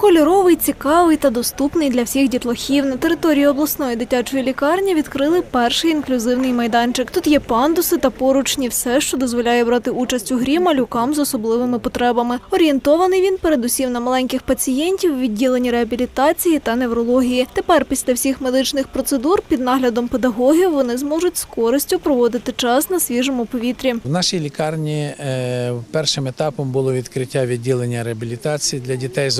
Кольоровий, цікавий та доступний для всіх дітлахів. На території обласної дитячої лікарні відкрили перший інклюзивний майданчик. Тут є пандуси та поручні, все, що дозволяє брати участь у грі малюкам з особливими потребами. Орієнтований він передусім на маленьких пацієнтів у відділенні реабілітації та неврології. Тепер, після всіх медичних процедур, під наглядом педагогів вони зможуть з користю проводити час на свіжому повітрі. В нашій лікарні е, першим етапом було відкриття відділення реабілітації для дітей з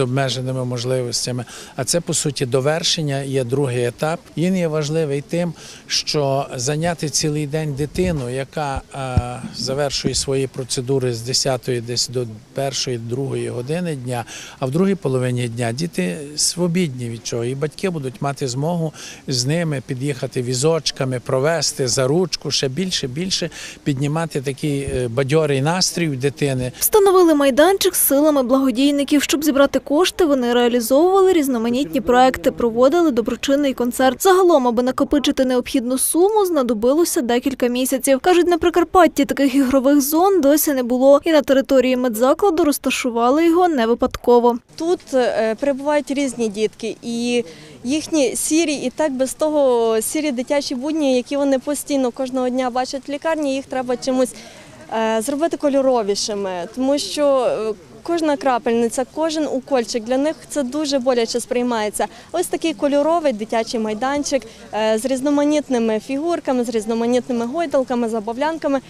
обмеженими можливостями. А це по суті довершення. Є другий етап. Він є важливий тим, що зайняти цілий день дитину, яка е, завершує свої процедури з 10 десь до 1-2 години дня, а в другій половині дня діти свобідні від чого, і батьки будуть мати змогу з ними під'їхати візочками, провести за ручку, ще більше, більше піднімати такий е, бадьорий настрій у дитини. Встановили майданчик з силами благодійників. Щоб зібрати кошти, вони реалізовували різноманітні проекти, проводили доброчинний концерт. Загалом, аби накопичити необхідну суму, знадобилося декілька місяців. Кажуть, на Прикарпатті таких ігрових зон досі не було, і на території медзакладу розташували його не випадково. Тут е, перебувають різні дітки, і їхні сірі, і так без того сірі дитячі будні, які вони постійно кожного дня бачать в лікарні, їх треба чимось е, зробити кольоровішими, тому що. Кожна крапельниця, кожен укольчик для них це дуже боляче сприймається. Ось такий кольоровий дитячий майданчик е, з різноманітними фігурками, з різноманітними гойдалками, забавлянками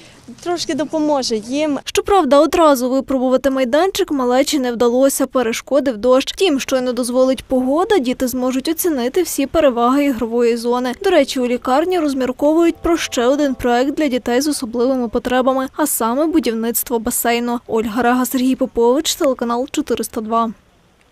трошки допоможе їм Щоправда, одразу випробувати майданчик малечі не вдалося, перешкодив дощ. Втім, щойно дозволить погода, діти зможуть оцінити всі переваги ігрової зони. До речі, у лікарні розмірковують про ще один проект для дітей з особливими потребами, а саме будівництво басейну. Ольга Рега, Сергій Попович, телеканал 402.